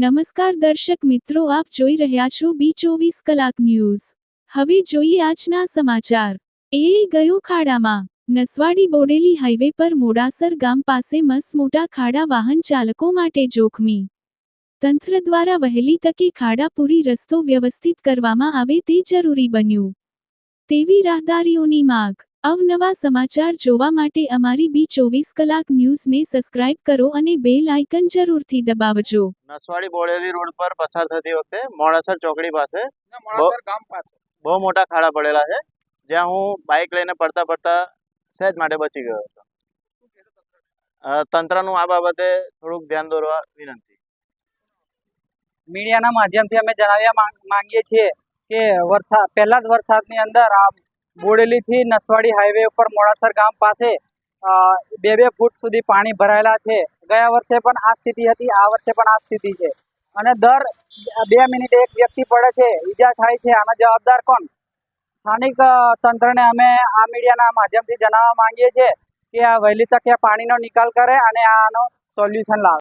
નમસ્કાર દર્શક મિત્રો, આપ જોઈ રહ્યા છો બી ચોવીસ કલાક ન્યૂઝ. હવે જોઈએ આજના સમાચાર. એ ગયો ખાડામાં. નસવાડી બોડેલી હાઈવે પર મોડાસર ગામ પાસે મસ મોટા ખાડા વાહન ચાલકો માટે જોખમી. તંત્ર દ્વારા વહેલી તકે ખાડા પૂરી રસ્તો વ્યવસ્થિત કરવામાં આવે તે જરૂરી બન્યું. તેવી રાહદારીઓની માગ. અવનવા સમાચાર જોવા માટે અમારી બી ચોવીસ કલાક ન્યૂઝને સબસ્ક્રાઇબ કરો અને બેલ આઇકન જરૂરથી દબાવજો. નસવાડી બોડેલી રોડ પર પસાર થતી વખતે મોડાસર ચોકડી પાસે બહુ મોટા ખાડા પડેલા છે જ્યાં હું બાઇક લઈને પડતા પડતા સહેજ માટે બચી ગયો હતો. તંત્રનું આ બાબતે થોડુંક ધ્યાન દોરવા વિનંતી. મીડિયાના માધ્યમથી અમે જણાવ્યા માંગીએ છીએ કે વરસાદ પહેલા જ વરસાદની અંદર આ બોડેલીથી નસવાડી હાઈવે ઉપર મોડાસર ગામ પાસે બે બે ફૂટ સુધી પાણી ભરાયેલા છે. ગયા વર્ષે પણ આ સ્થિતિ હતી, આ વર્ષે પણ આ સ્થિતિ છે. અને દર બે મિનિટે એક વ્યક્તિ પડે છે, ઈજા થાય છે. આના જવાબદાર કોણ? સ્થાનિક તંત્રને અમે આ મીડિયાના માધ્યમથી જણાવવા માંગીએ છીએ કે આ વહેલી તકે પાણીનો નિકાલ કરે અને આનો સોલ્યુશન લાવે.